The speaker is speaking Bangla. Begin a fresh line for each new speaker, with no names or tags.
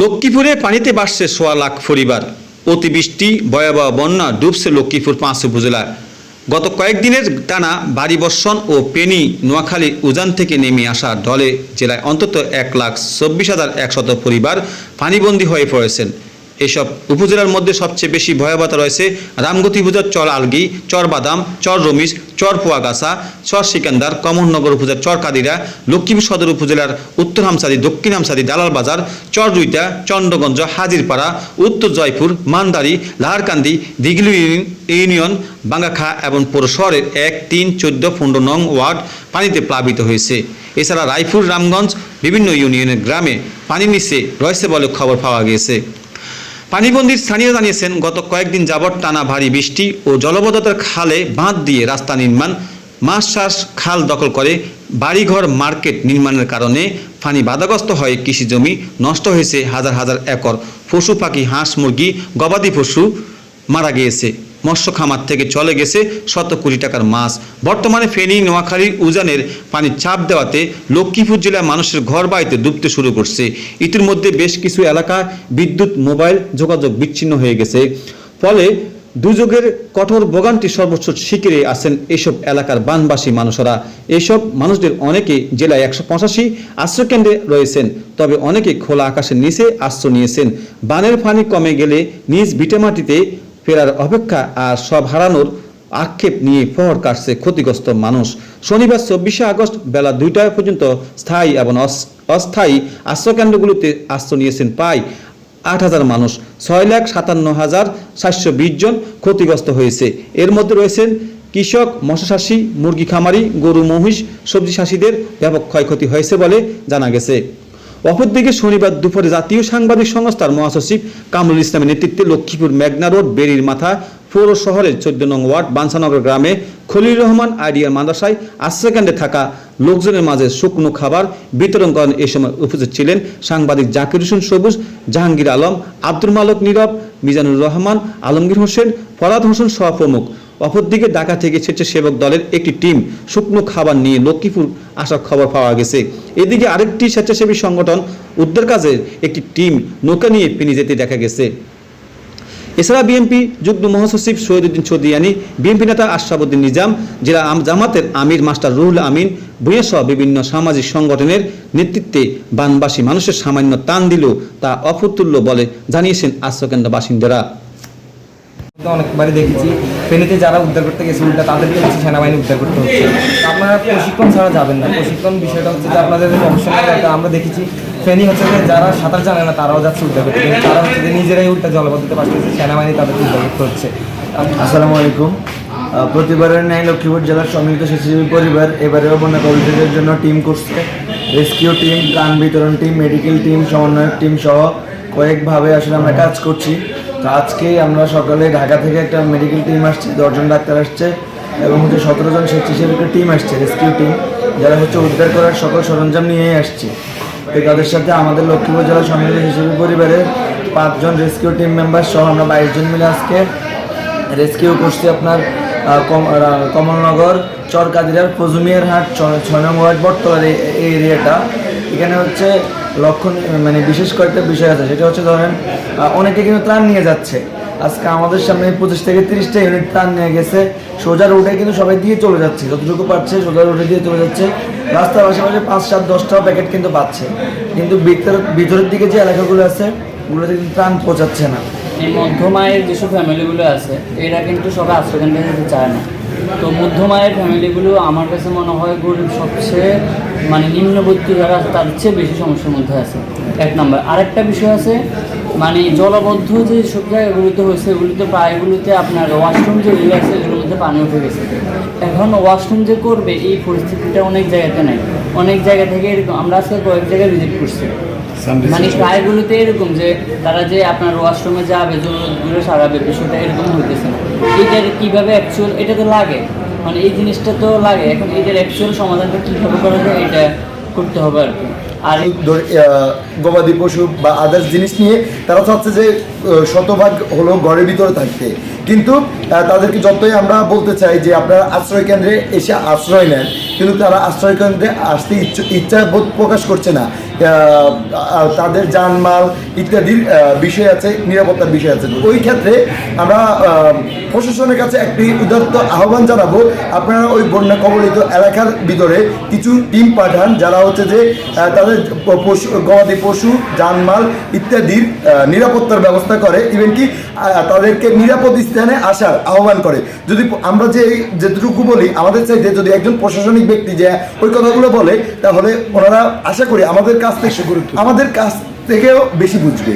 লক্ষ্মীপুরে পানিতে বাসছে সোয়া লাখ পরিবার। অতিবৃষ্টি, ভয়াবহ বন্যা ডুবছে লক্ষ্মীপুর পাঁচ উপজেলায়। গত কয়েকদিনের টানা ভারী বর্ষণ ও পেনি নোয়াখালী, উজান থেকে নেমে আসা ঢলে জেলায় অন্তত এক লাখ চব্বিশ হাজার একশত পরিবার পানিবন্দী হয়ে পড়েছেন। এসব উপজেলার মধ্যে সবচেয়ে বেশি ভয়াবহতা রয়েছে রামগতি উপজেলার চর আলগি, চর বাদাম, চর রমিজ, চর পোয়াগাছা, চর সিকান্দার, কমলনগর উপজেলার চর কাদিরা, লক্ষ্মীপুর সদর উপজেলার উত্তর হামসাদি, দক্ষিণ হামসাদি, দালাল বাজার, চর রুইটা চন্দ্রগঞ্জ, হাজিরপাড়া, উত্তর জয়পুর, মান্দারি, লাহারকান্দি ইউনি- ইউনিয়ন, বাঙ্গাখা এবং পৌর শহরের এক, তিন, চোদ্দ, পনেরো নং ওয়ার্ড পানিতে প্লাবিত হয়েছে। এছাড়া রায়পুর, রামগঞ্জ বিভিন্ন ইউনিয়নের গ্রামে পানি নিচে রয়েছে বলে খবর পাওয়া গিয়েছে। পানিবন্দির স্থানীয় জানিয়েছেন, গত কয়েকদিন যাবৎ টানা ভারী বৃষ্টি ও জলবদ্ধতার খালে বাঁধ দিয়ে রাস্তা নির্মাণ মাছ চাষ খাল দখল করে বাড়িঘর মার্কেট নির্মাণের কারণে পানি বাধাগ্রস্ত হয়ে কৃষি জমি নষ্ট হয়েছে হাজার হাজার একর। পশু পাখি, হাঁস, মুরগি, গবাদি পশু মারা গিয়েছে। মৎস্য খামার থেকে চলে গেছে শত কোটি টাকার মাছ। বর্তমানে ফেনী নোয়াখালীর উজানের পানি চাপ দেওয়াতে লক্ষ্মীপুর জেলার মানুষের ঘর বাড়িতে ডুবতে শুরু করছে। ইতিমধ্যে বেশ কিছু এলাকায় বিদ্যুৎ, মোবাইল যোগাযোগ বিচ্ছিন্ন হয়ে গেছে। ফলে দুযোগের কঠোর ভোগান্তি সর্বোচ্চ শিখিরে আছেন এসব এলাকার বানবাসী মানুষরা। এসব মানুষদের অনেকে জেলায় একশো পঁচাশি আশ্রয়কেন্দ্রে রয়েছেন, তবে অনেকে খোলা আকাশের নিচে আশ্রয় নিয়েছেন। বানের পানি কমে গেলে নিজ ভিটেমাটিতে ফেরার অপেক্ষা আর সব হারানোর আক্ষেপ নিয়ে প্রহর কাটছে ক্ষতিগ্রস্ত মানুষ। শনিবার চব্বিশে আগস্ট বেলা দুইটা পর্যন্ত স্থায়ী এবং অস- অস্থায়ী আশ্রয়কেন্দ্রগুলোতে আশ্রয় নিয়েছেন প্রায় আট হাজার মানুষ। ছয় লাখ সাতান্ন হাজার সাতশো বিশ জন ক্ষতিগ্রস্ত হয়েছে। এর মধ্যে রয়েছেন কৃষক মৎস্যচাষী মুরগি খামারি, গরু, মহিষ, সবজি চাষিদের ব্যাপক ক্ষয়ক্ষতি হয়েছে বলে জানা গেছে। অপরদিকে শনিবার দুপুরে জাতীয় সাংবাদিক সংস্থার মহাসচিব কামরুল ইসলামের নেতৃত্বে লক্ষ্মীপুর মেঘনা রোড বেরির মাথা পৌর শহরের চোদ্দ নং ওয়ার্ড বাঞ্ছানগর গ্রামে খলিল রহমান আইডিয়ার মাদ্রাসায় আশ্রয়কেন্দ্রে থাকা লোকজনের মাঝে শুকনো খাবার বিতরণ করেন এ সময় উপস্থিত ছিলেন সাংবাদিক জাকির হোসেন সবুজ, জাহাঙ্গীর আলম, আব্দুল মালক নীরব, মিজানুর রহমান, আলমগীর হোসেন, ফরাদ হোসেন সহ প্রমুখ। অপরদিকে ঢাকা থেকে স্বেচ্ছাসেবক দলের একটি টিম শুকনো খাবার নিয়ে লক্ষ্মীপুর আসার খবর পাওয়া গেছে। এদিকে আরেকটি স্বেচ্ছাসেবী সংগঠন উদ্ধার কাজের একটি টিম নৌকা নিয়ে পেনি যেতে দেখা গেছে। এছাড়া বিএনপি যুগ্ম মহাসচিব শহীদুদ্দিন চৌধুরিয়ানি বিএনপি নেতা আশরাফুদ্দিন নিজাম, জেলা জামাতের আমির মাস্টার রুহুল আমিন, ভূঁইয়া বিভিন্ন সামাজিক সংগঠনের নেতৃত্বে বানবাসী মানুষের সামান্য টান দিলেও তা অফুতুল্য বলে জানিয়েছেন আশ্রয়কেন্দ্র বাসিন্দারা।
অনেকবারই দেখেছি। ফেনীতে যারা উদ্ধার করতে গেছে উল্টা তাদেরকে হচ্ছে সেনাবাহিনী উদ্ধার করতে হচ্ছে। আপনারা প্রশিক্ষণ ছাড়া যাবেন না। প্রশিক্ষণ বিষয়টা হচ্ছে যে আপনাদের একটা আমরা দেখেছি। ফেনী হচ্ছে যে যারা সাঁতার জানে না, তারাও যাচ্ছে উদ্ধার করতে তারা হচ্ছে যে নিজেরাই উল্টা জলবদ্ধতে পারতেছে, সেনাবাহিনী তাদেরকে উদ্ধার করতে হচ্ছে।
আসসালামু আলাইকুম। প্রতিবারের ন্যায় লক্ষ্মীপুর জেলার সম্মিলিত স্বেচ্ছাসেবী পরিবার এবারেও বন্যা কবিতাদের জন্য টিম করছে। রেস্কিউ টিম, ত্রাণ বিতরণ টিম, মেডিকেল টিম, সমন্বয়ক টিম সহ কয়েকভাবে আসলে আমরা কাজ করছি। আজকে আমরা সকালে ঢাকা থেকে একটা মেডিকেল টিম আসছে, দশজন ডাক্তার আসছে এবং হচ্ছে সতেরো জন স্বেচ্ছাসেবী একটা টিম আসছে রেস্কিউ টিম যারা হচ্ছে উদ্ধার করার সকল সরঞ্জাম নিয়েই আসছে। তো তাদের সাথে আমাদের লক্ষ্মীপুর জেলার সম্মিলিত স্বেচ্ছাসেবী পরিবারের পাঁচজন রেস্কিউ টিম মেম্বার সহ আমরা বাইশ জন মিলে আজকে রেস্কিউ করছি আপনার কমলনগর, চরকাদিরার ফজুমিয়ার হাট ছয় নং ওয়ার্ড, বটতলার এই এরিয়াটা এখানে হচ্ছে লক্ষণ মানে বিশেষ কয়েকটা বিষয় আছে। সেটা হচ্ছে ধরেন অনেকে কিন্তু ত্রাণ নিয়ে যাচ্ছে। আজকে আমাদের সামনে পঁচিশ থেকে তিরিশটা ইউনিট ত্রাণ নিয়ে গেছে। সোজা রোডে কিন্তু সবাই দিয়ে চলে যাচ্ছে। যতটুকু পাচ্ছে সোজা রোডে দিয়ে চলে যাচ্ছে। রাস্তার পাশাপাশি পাঁচ, সাত, দশটাও প্যাকেট কিন্তু পাচ্ছে। কিন্তু ভিতর ভিতরের দিকে যে এলাকাগুলো আছে, ওগুলোতে কিন্তু ত্রাণ পৌঁছাচ্ছে না।
এই মধ্যমায়ের যেসব ফ্যামিলিগুলো আছে, এরা কিন্তু সবাই আশ্রয়কেন্দ্রে যেতে চায় না। তো মধ্যমায়ের ফ্যামিলিগুলো আমার কাছে মনে হয় গরিব সবচেয়ে মানে নিম্নবর্তী যারা তাদের চেয়ে বেশি সমস্যার মধ্যে আছে। এক নম্বর। আরেকটা বিষয় আছে মানে জলবদ্ধ যে সব জায়গাগুলোতে হয়েছে এগুলিতে প্রায়গুলোতে আপনার ওয়াশরুম যেগুলো আছে এগুলোর মধ্যে পানি উঠে গেছে। এখন ওয়াশরুম যে করবে এই পরিস্থিতিটা অনেক জায়গাতে নাই। অনেক জায়গা থেকে এরকম আমরা আজকে কয়েক জায়গায় ভিজিট করছি। মানে প্রায়গুলোতে এরকম যে তারা যে আপনার ওয়াশরুমে যাবে জরুরতগুলো সারাবে বিষয়টা এরকম হইতেছে না। এটা কীভাবে অ্যাকচুয়াল এটা তো লাগে? মানে এই জিনিসটা তো লাগে। এখন এটার অ্যাকচুয়াল সমাধানটা কীভাবে করা যায়, এটা করতে হবে আর কি। আর
গবাদি পশু বা আদার্স জিনিস নিয়ে তারা চাচ্ছে যে শতভাগ হলো ঘরের ভিতরে থাকতে। কিন্তু তাদেরকে যতই আমরা বলতে চাই যে, আপনারা আশ্রয় কেন্দ্রে এসে আশ্রয় নেন, কিন্তু তারা আশ্রয় কেন্দ্রে আসতে ইচ্ছ- ইচ্ছা বোধ প্রকাশ করছে না। তাদের জানমাল ইত্যাদির বিষয় আছে, নিরাপত্তার বিষয় আছে। ওই ক্ষেত্রে আমরা প্রশাসনের কাছে একটি উদাত্ত আহ্বান জানাব, আপনারা ওই বন্যা কবলিত এলাকার ভিতরে কিছু টিম পাঠান, যারা হচ্ছে যে তাদের পশু, গবাদি পশু জানমাল ইত্যাদির নিরাপত্তার ব্যবস্থা করে ইভেন কি তাদেরকে নিরাপদ স্থানে আসার আহ্বান করে। যদি আমরা যে, যেটুকু বলি, আমাদের চাইতে যদি একজন প্রশাসনিক ব্যক্তি যে ওই কথাগুলো বলে, তাহলে ওনারা আশা করি আমাদের কাছ থেকে আমাদের কাছ থেকেও বেশি বুঝবে।